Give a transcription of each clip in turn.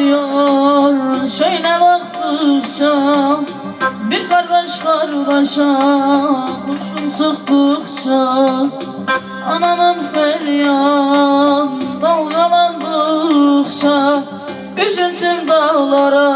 yanıyor Şöyle baktıkça Bir kardeş kardeşe Kurşun sıktıkça. Ananın feryat Dalgalandıkça Üzüntüm dağlara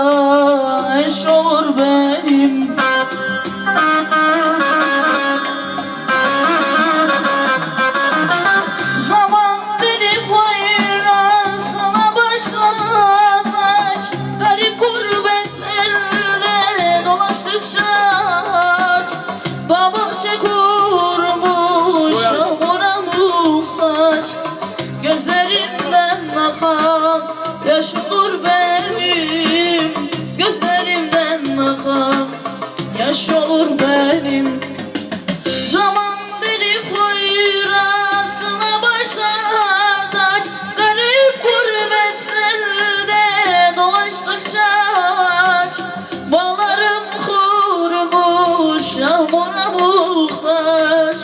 yaş olur benim. Zaman deli fayrasına başladık Garip gurbetlerde dolaştıkça Bağlarım kurumuş yağmura muhtaç.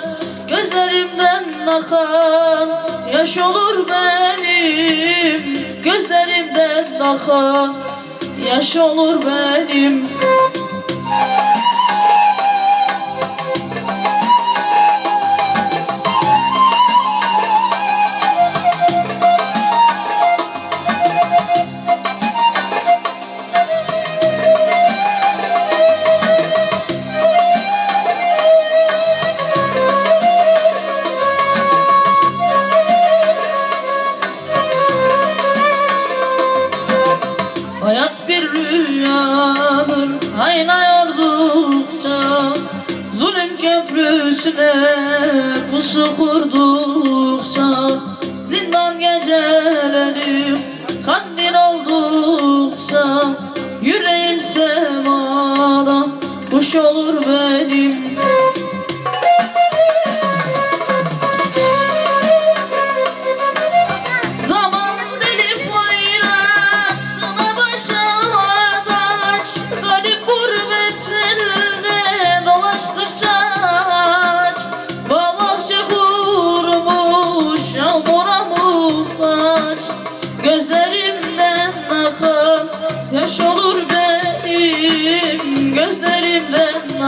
Gözlerimden akan yaş olur benim. Gözlerimden akan yaş olur benim Hayat bir rüyadır Aynayordukça Zulüm köprüsüne Pusu kurdukça Zindan geceleri Kandil oldukça Yüreğim semada Kuş olur benim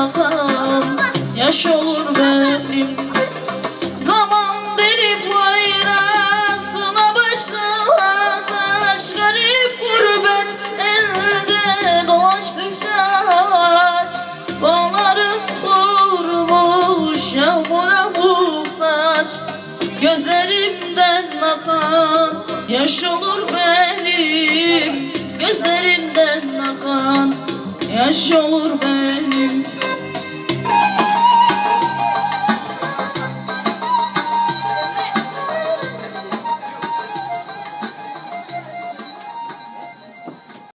akan yaş olur benim. Zaman deli fayrasına başlamış Garip gurbet elde dolaştıkça Bağlarım kurmuş yağmura muhtaç. Gözlerimden akan yaş olur benim. Gözlerimden akan yaş olur benim